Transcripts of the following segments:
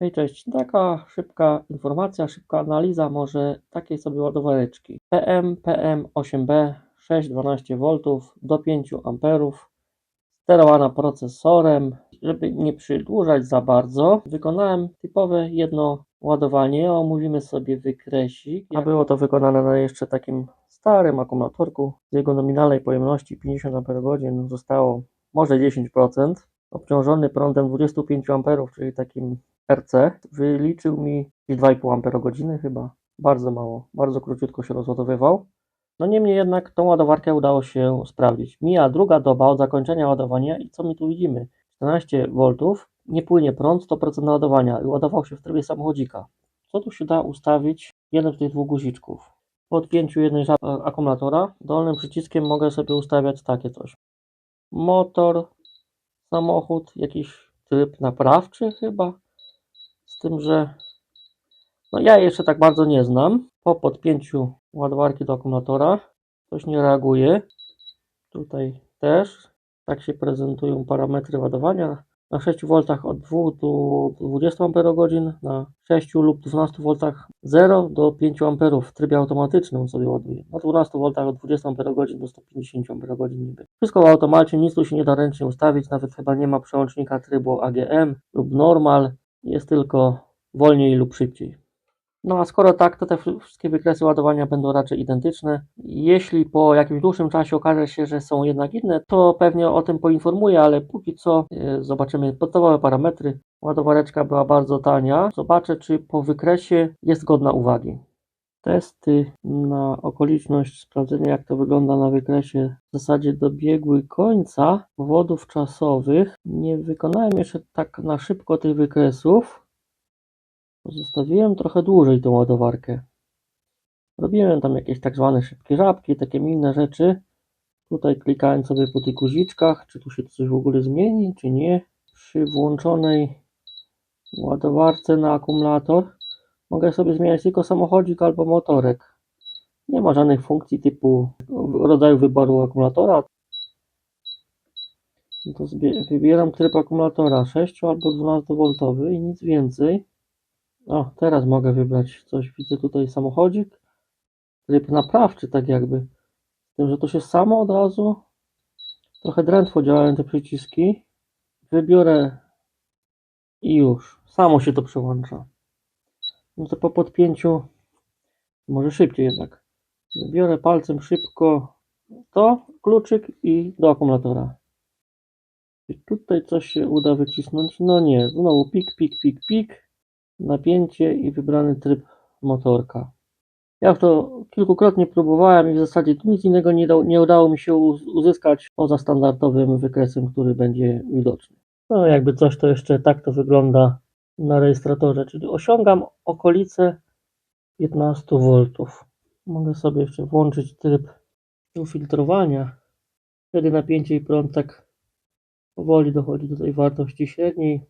Hej, cześć. Taka szybka informacja, szybka analiza może takiej sobie ładowareczki. PM, PM8B, 6-12V do 5 A, sterowana procesorem. Żeby nie przedłużać za bardzo, wykonałem typowe jedno ładowanie. Omówimy sobie wykresik. A było to wykonane na jeszcze takim starym akumulatorku. Z jego nominalnej pojemności 50 Ah zostało może 10%. Obciążony prądem 25 A, czyli takim RC, wyliczył mi 2,5 Ah chyba. Bardzo mało, bardzo króciutko się rozładowywał. No niemniej jednak tą ładowarkę udało się sprawdzić. Mija druga doba od zakończenia ładowania i co my tu widzimy? 14 V, nie płynie prąd, 100% naładowania i ładował się w trybie samochodzika. Co tu się da ustawić? Jeden z tych dwóch guziczków. Po odpięciu jednej akumulatora dolnym przyciskiem mogę sobie ustawiać takie coś. Motor, samochód, jakiś tryb naprawczy chyba. Z tym, że no ja jeszcze tak bardzo nie znam. Po podpięciu ładowarki do akumulatora coś nie reaguje. Tutaj też. Tak się prezentują parametry ładowania. Na 6 V od 2 do 20 Ah, na 6 lub 12 V 0 do 5 A w trybie automatycznym sobie ładuje. Na 12 V od 20 Ah do 150 Ah niby. Wszystko w automacie, nic tu się nie da ręcznie ustawić, nawet chyba nie ma przełącznika trybu AGM lub normal, jest tylko wolniej lub szybciej. No a skoro tak, to te wszystkie wykresy ładowania będą raczej identyczne. Jeśli po jakimś dłuższym czasie okaże się, że są jednak inne, to pewnie o tym poinformuję, ale póki co e, zobaczymy podstawowe parametry. Ładowareczka była bardzo tania. Zobaczę, czy po wykresie jest godna uwagi. Testy na okoliczność sprawdzenia, jak to wygląda na wykresie, w zasadzie dobiegły końca. Powodów czasowych nie wykonałem jeszcze tak na szybko tych wykresów. Pozostawiłem trochę dłużej tą ładowarkę. Robiłem tam jakieś tak zwane szybkie żabki, takie inne rzeczy. Tutaj klikałem sobie po tych guziczkach, czy tu się coś w ogóle zmieni, czy nie. Przy włączonej ładowarce na akumulator mogę sobie zmieniać tylko samochodzik albo motorek. Nie ma żadnych funkcji typu rodzaju wyboru akumulatora. To wybieram tryb akumulatora 6 albo 12 V i nic więcej. O, teraz mogę wybrać coś. Widzę tutaj samochodzik. Tryb naprawczy, tak jakby. Z tym, że to się samo od razu. Trochę drętwo działają te przyciski. Wybiorę i już. Samo się to przełącza. No to po podpięciu, może szybciej jednak. Wybiorę palcem szybko to, kluczyk i do akumulatora. Czy tutaj coś się uda wycisnąć? No nie. Znowu pik, pik, pik, pik napięcie i wybrany tryb motorka. Ja to kilkukrotnie próbowałem i w zasadzie nic innego nie, nie udało mi się uzyskać poza standardowym wykresem, który będzie widoczny. No jakby coś to jeszcze tak to wygląda na rejestratorze, czyli osiągam okolice 15 V. Mogę sobie jeszcze włączyć tryb filtrowania. Wtedy napięcie i prąd tak powoli dochodzi do tej wartości średniej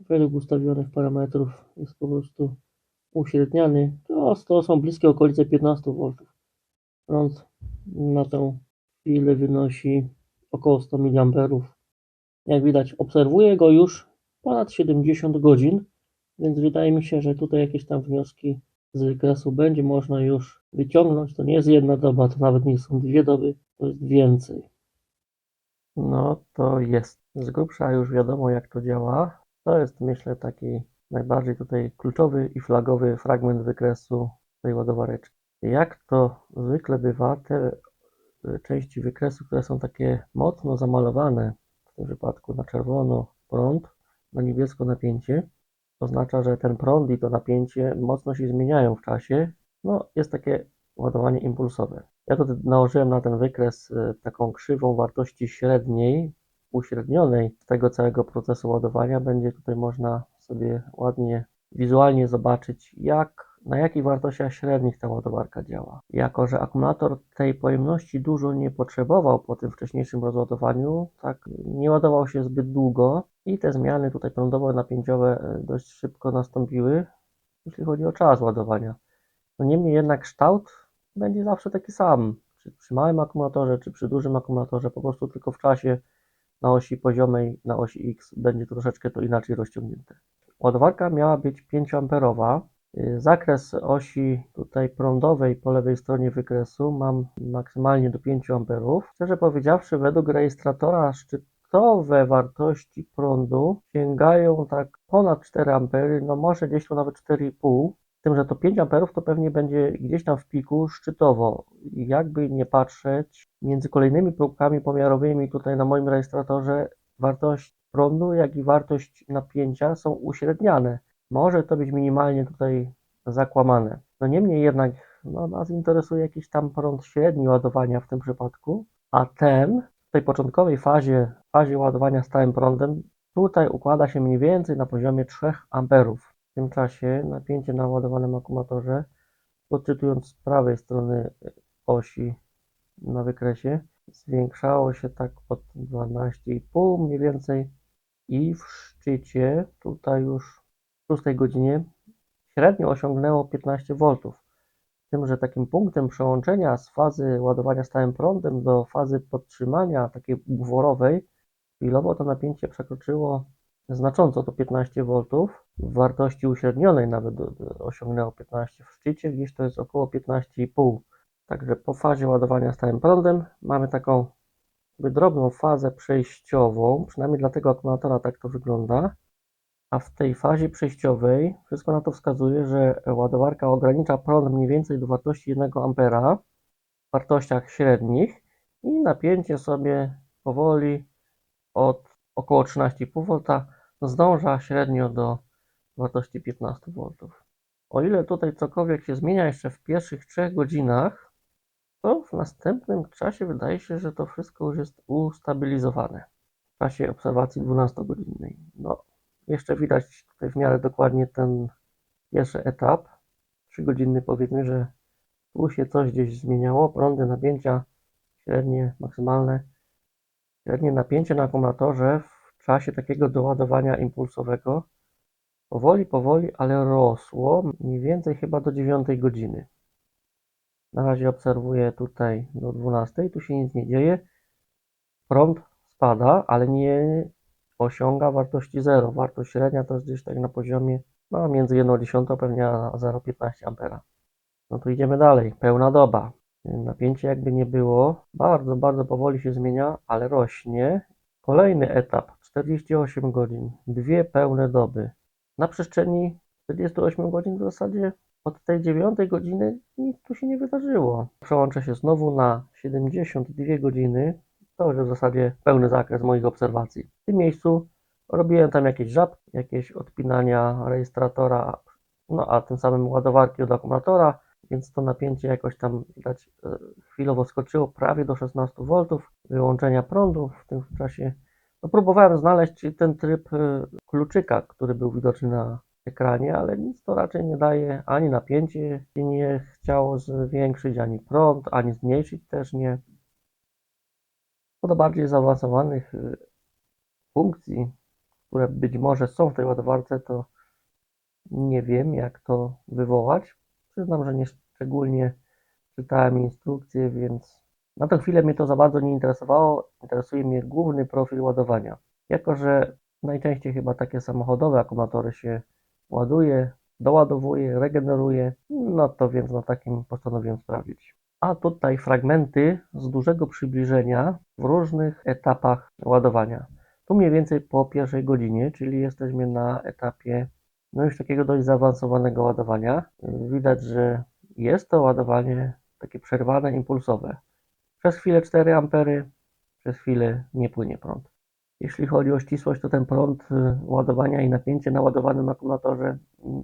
według ustawionych parametrów jest po prostu uśredniany. To, to są bliskie okolice 15 V. Prąd na tę chwilę wynosi około 100 mA. Jak widać, obserwuję go już ponad 70 godzin, więc wydaje mi się, że tutaj jakieś tam wnioski z wykresu będzie można już wyciągnąć. To nie jest jedna doba, to nawet nie są dwie doby, to jest więcej. No to jest. Z grubsza już wiadomo jak to działa. To jest myślę taki najbardziej tutaj kluczowy i flagowy fragment wykresu tej ładowareczki. Jak to zwykle bywa, te e, części wykresu, które są takie mocno zamalowane, w tym wypadku na czerwono prąd, na niebiesko napięcie, oznacza, że ten prąd i to napięcie mocno się zmieniają w czasie. No, jest takie ładowanie impulsowe. Ja tutaj nałożyłem na ten wykres e, taką krzywą wartości średniej, uśrednionej tego całego procesu ładowania będzie tutaj można sobie ładnie wizualnie zobaczyć, jak, na jakich wartościach średnich ta ładowarka działa. Jako, że akumulator tej pojemności dużo nie potrzebował po tym wcześniejszym rozładowaniu, tak nie ładował się zbyt długo i te zmiany tutaj prądowo-napięciowe e, dość szybko nastąpiły, jeśli chodzi o czas ładowania. No niemniej jednak kształt będzie zawsze taki sam, czy przy małym akumulatorze, czy przy dużym akumulatorze, po prostu tylko w czasie na osi poziomej, na osi X będzie troszeczkę to inaczej rozciągnięte. Ładowarka miała być 5 amperowa. Y, Zakres osi tutaj prądowej po lewej stronie wykresu mam maksymalnie do 5 amperów. Szczerze powiedziawszy, według rejestratora szczytowe wartości prądu sięgają tak ponad 4 ampery, no może gdzieś tu nawet 4,5. Tym, że to 5 amperów to pewnie będzie gdzieś tam w piku szczytowo. Jakby nie patrzeć, między kolejnymi próbkami pomiarowymi tutaj na moim rejestratorze wartość prądu, jak i wartość napięcia są uśredniane. Może to być minimalnie tutaj zakłamane. No niemniej jednak no, nas interesuje jakiś tam prąd średni ładowania w tym przypadku, a ten w tej początkowej fazie, fazie ładowania stałym prądem tutaj układa się mniej więcej na poziomie 3 amperów. W tym czasie napięcie na ładowanym akumulatorze, odczytując z prawej strony osi na wykresie, zwiększało się tak od 12,5 mniej więcej i w szczycie tutaj już w 6 godzinie średnio osiągnęło 15 V. Tym, że takim punktem przełączenia z fazy ładowania stałym prądem do fazy podtrzymania takiej buworowej, chwilowo to napięcie przekroczyło znacząco to 15 V. W wartości uśrednionej nawet do- osiągnęło 15 w szczycie, gdzieś to jest około 15,5. Także po fazie ładowania stałym prądem mamy taką drobną fazę przejściową, przynajmniej dla tego akumulatora tak to wygląda. A w tej fazie przejściowej wszystko na to wskazuje, że ładowarka ogranicza prąd mniej więcej do wartości 1 A w wartościach średnich i napięcie sobie powoli od około 13,5 V zdąża średnio do wartości 15 V. O ile tutaj cokolwiek się zmienia jeszcze w pierwszych 3 godzinach, to w następnym czasie wydaje się, że to wszystko już jest ustabilizowane w czasie obserwacji 12-godzinnej. No, jeszcze widać tutaj w miarę dokładnie ten pierwszy etap, 3-godzinny powiedzmy, że tu się coś gdzieś zmieniało, prądy napięcia średnie, maksymalne, średnie napięcie na akumulatorze w czasie takiego doładowania impulsowego powoli, powoli, ale rosło mniej więcej chyba do 9 godziny. Na razie obserwuję tutaj do 12, tu się nic nie dzieje. Prąd spada, ale nie osiąga wartości 0. Wartość średnia to jest gdzieś tak na poziomie no, między 1,1 pewnie a 0,15 A. No to idziemy dalej. Pełna doba. Napięcie jakby nie było. Bardzo, bardzo powoli się zmienia, ale rośnie. Kolejny etap. 48 godzin. Dwie pełne doby. Na przestrzeni 48 godzin w zasadzie od tej 9 godziny nic tu się nie wydarzyło. Przełączę się znowu na 72 godziny. To już w zasadzie pełny zakres moich obserwacji. W tym miejscu robiłem tam jakieś żabki, jakieś odpinania rejestratora, no a tym samym ładowarki od akumulatora, więc to napięcie jakoś tam widać e, chwilowo skoczyło prawie do 16 V. Wyłączenia prądu w tym czasie. No, próbowałem znaleźć ten tryb e, kluczyka, który był widoczny na ekranie, ale nic to raczej nie daje, ani napięcie się nie chciało zwiększyć, ani prąd, ani zmniejszyć też nie. Co do bardziej zaawansowanych y, funkcji, które być może są w tej ładowarce, to nie wiem jak to wywołać. Przyznam, że nie szczególnie czytałem instrukcje, więc na tę chwilę mnie to za bardzo nie interesowało. Interesuje mnie główny profil ładowania. Jako, że najczęściej chyba takie samochodowe akumulatory się ładuje, doładowuje, regeneruje, no to więc na takim postanowiłem sprawdzić. A tutaj fragmenty z dużego przybliżenia w różnych etapach ładowania. Tu mniej więcej po pierwszej godzinie, czyli jesteśmy na etapie no już takiego dość zaawansowanego ładowania. Widać, że jest to ładowanie takie przerwane, impulsowe. Przez chwilę 4 ampery, przez chwilę nie płynie prąd. Jeśli chodzi o ścisłość, to ten prąd y, ładowania i napięcie na ładowanym akumulatorze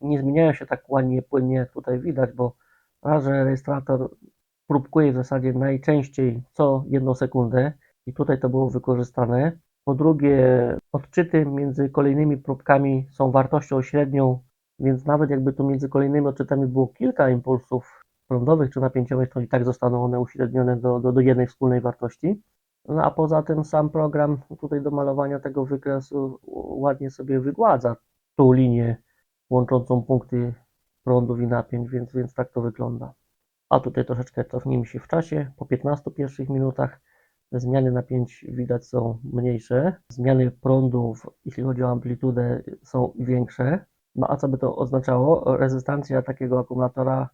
nie zmieniają się tak ładnie, płynnie jak tutaj widać, bo raz, że rejestrator próbkuje w zasadzie najczęściej co jedną sekundę i tutaj to było wykorzystane. Po drugie, odczyty między kolejnymi próbkami są wartością średnią, więc nawet jakby tu między kolejnymi odczytami było kilka impulsów prądowych czy napięciowych, to i tak zostaną one uśrednione do, do, do jednej wspólnej wartości. No a poza tym sam program tutaj do malowania tego wykresu ładnie sobie wygładza tą linię łączącą punkty prądów i napięć, więc, więc tak to wygląda. A tutaj troszeczkę cofnijmy się w czasie. Po 15 pierwszych minutach zmiany napięć widać są mniejsze. Zmiany prądów, jeśli chodzi o amplitudę, są większe. No a co by to oznaczało? Rezystancja takiego akumulatora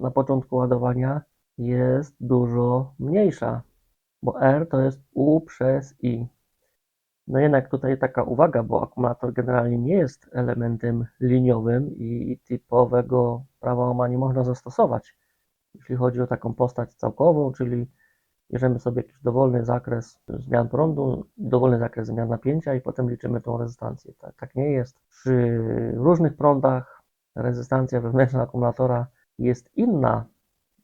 na początku ładowania jest dużo mniejsza, bo R to jest U przez I. No jednak tutaj taka uwaga, bo akumulator generalnie nie jest elementem liniowym i typowego prawa Ohma nie można zastosować, jeśli chodzi o taką postać całkową, czyli bierzemy sobie jakiś dowolny zakres zmian prądu, dowolny zakres zmian napięcia i potem liczymy tą rezystancję. Tak, tak nie jest. Przy różnych prądach rezystancja wewnętrzna akumulatora jest inna.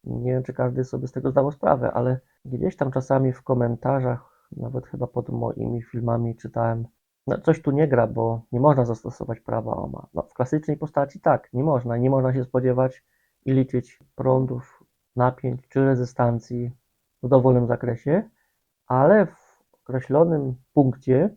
Nie wiem, czy każdy sobie z tego zdawał sprawę, ale gdzieś tam czasami w komentarzach, nawet chyba pod moimi filmami czytałem, no coś tu nie gra, bo nie można zastosować prawa Ohma. No, w klasycznej postaci tak, nie można. Nie można się spodziewać i liczyć prądów, napięć czy rezystancji w dowolnym zakresie, ale w określonym punkcie,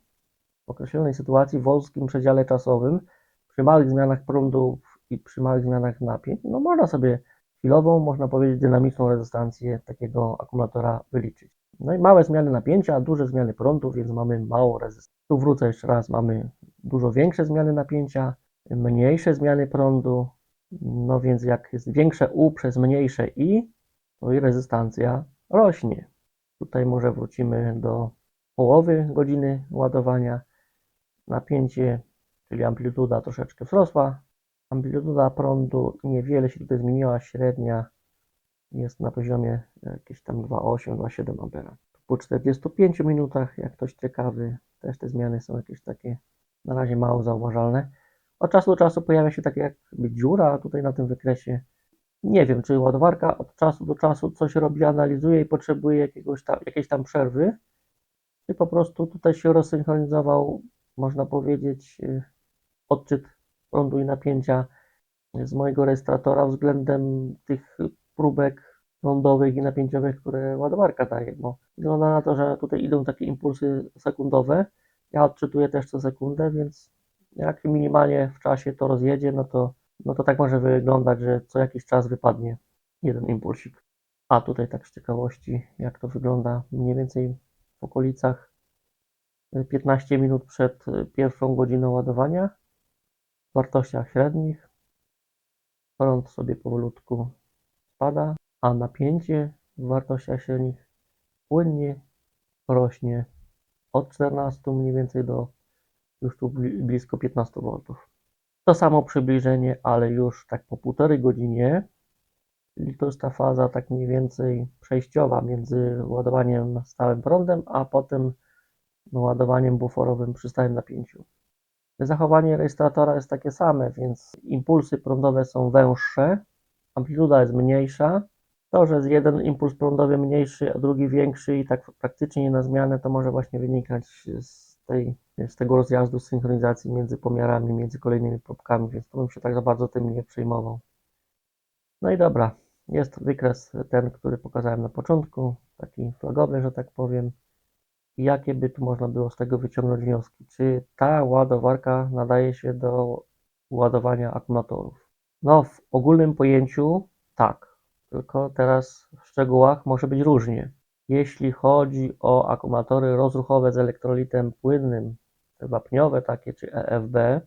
w określonej sytuacji, w wąskim przedziale czasowym, przy małych zmianach prądów i przy małych zmianach napięć, no można sobie chwilową, można powiedzieć, dynamiczną rezystancję takiego akumulatora wyliczyć. No i małe zmiany napięcia, duże zmiany prądu, więc mamy mało rezystancji. Tu wrócę jeszcze raz, mamy dużo większe zmiany napięcia, mniejsze zmiany prądu, no więc jak jest większe U przez mniejsze I, to i rezystancja rośnie. Tutaj może wrócimy do połowy godziny ładowania. Napięcie, czyli amplituda troszeczkę wzrosła. Amplituda prądu niewiele się tutaj zmieniła, średnia jest na poziomie jakieś tam 2,8-2,7 ampera. Po 45 minutach, jak ktoś ciekawy, też te zmiany są jakieś takie na razie mało zauważalne. Od czasu do czasu pojawia się taka jakby dziura tutaj na tym wykresie. Nie wiem, czy ładowarka od czasu do czasu coś robi, analizuje i potrzebuje jakiegoś tam, jakiejś tam przerwy, czy po prostu tutaj się rozsynchronizował, można powiedzieć, odczyt prądu i napięcia z mojego rejestratora względem tych próbek prądowych i napięciowych, które ładowarka daje, bo wygląda na to, że tutaj idą takie impulsy sekundowe. Ja odczytuję też co sekundę, więc jak minimalnie w czasie to rozjedzie, no to, no to tak może wyglądać, że co jakiś czas wypadnie jeden impulsik. A tutaj tak z ciekawości, jak to wygląda mniej więcej w okolicach 15 minut przed pierwszą godziną ładowania. Wartościach średnich prąd sobie powolutku spada, a napięcie w wartościach średnich płynnie rośnie od 14 mniej więcej do już tu bli- blisko 15 V. To samo przybliżenie, ale już tak po półtorej godzinie, czyli to jest ta faza tak mniej więcej przejściowa między ładowaniem stałym prądem, a potem no, ładowaniem buforowym przy stałym napięciu. Zachowanie rejestratora jest takie same, więc impulsy prądowe są węższe, amplituda jest mniejsza. To, że jest jeden impuls prądowy mniejszy, a drugi większy i tak praktycznie na zmianę, to może właśnie wynikać z, tej, z tego rozjazdu, synchronizacji między pomiarami, między kolejnymi próbkami, więc to bym się tak za bardzo tym nie przejmował. No i dobra, jest wykres ten, który pokazałem na początku, taki flagowy, że tak powiem. Jakie by tu można było z tego wyciągnąć wnioski? Czy ta ładowarka nadaje się do ładowania akumulatorów? No, w ogólnym pojęciu tak, tylko teraz w szczegółach może być różnie. Jeśli chodzi o akumulatory rozruchowe z elektrolitem płynnym, te wapniowe takie czy EFB,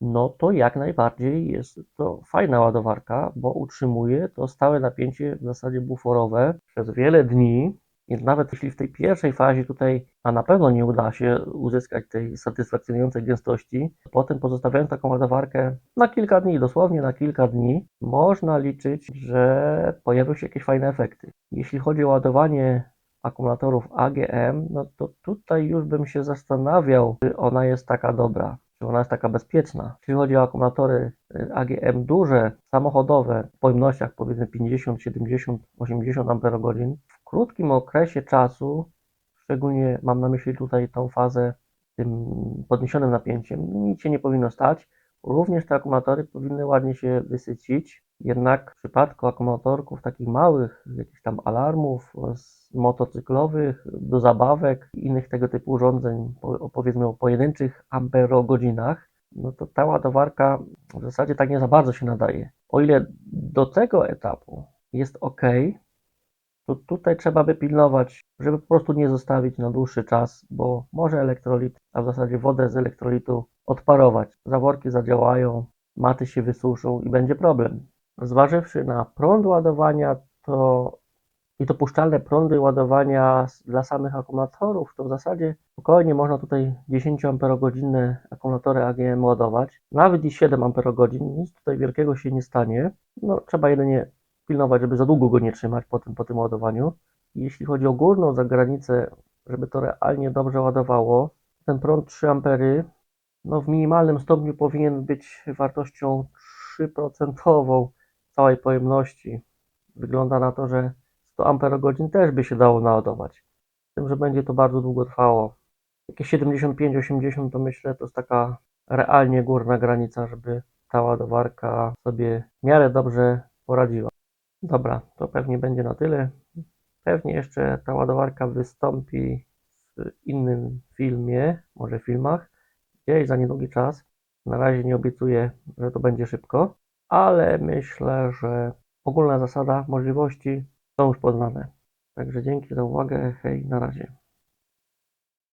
no to jak najbardziej jest to fajna ładowarka, bo utrzymuje to stałe napięcie w zasadzie buforowe przez wiele dni. I nawet jeśli w tej pierwszej fazie tutaj, a na pewno nie uda się uzyskać tej satysfakcjonującej gęstości, potem pozostawiając taką ładowarkę na kilka dni, dosłownie na kilka dni, można liczyć, że pojawią się jakieś fajne efekty. Jeśli chodzi o ładowanie akumulatorów AGM, no to tutaj już bym się zastanawiał, czy ona jest taka dobra, czy ona jest taka bezpieczna. Jeśli chodzi o akumulatory y, AGM duże, samochodowe, w pojemnościach powiedzmy 50, 70, 80 Ah, krótkim okresie czasu, szczególnie mam na myśli tutaj tą fazę tym podniesionym napięciem, nic się nie powinno stać. Również te akumulatory powinny ładnie się wysycić, jednak w przypadku akumulatorków takich małych, jakichś tam alarmów motocyklowych, do zabawek innych tego typu urządzeń, po, powiedzmy o pojedynczych amperogodzinach, no to ta ładowarka w zasadzie tak nie za bardzo się nadaje. O ile do tego etapu jest ok, to tutaj trzeba by pilnować, żeby po prostu nie zostawić na dłuższy czas, bo może elektrolit, a w zasadzie wodę z elektrolitu odparować. Zaworki zadziałają, maty się wysuszą i będzie problem. Zważywszy na prąd ładowania, to i dopuszczalne prądy ładowania dla samych akumulatorów, to w zasadzie spokojnie można tutaj 10 Ah akumulatory AGM ładować, nawet i 7 Ah, nic tutaj wielkiego się nie stanie. No, trzeba jedynie pilnować, żeby za długo go nie trzymać po tym, po tym ładowaniu. Jeśli chodzi o górną zagranicę, żeby to realnie dobrze ładowało, ten prąd 3 ampery, no w minimalnym stopniu powinien być wartością 3% całej pojemności. Wygląda na to, że 100 amperogodzin też by się dało naładować. Z tym, że będzie to bardzo długo trwało. Jakieś 75-80 to myślę, to jest taka realnie górna granica, żeby ta ładowarka sobie w miarę dobrze poradziła. Dobra, to pewnie będzie na tyle. Pewnie jeszcze ta ładowarka wystąpi w innym filmie, może filmach, gdzieś za niedługi czas. Na razie nie obiecuję, że to będzie szybko, ale myślę, że ogólna zasada możliwości są już poznane. Także dzięki za uwagę, hej, na razie.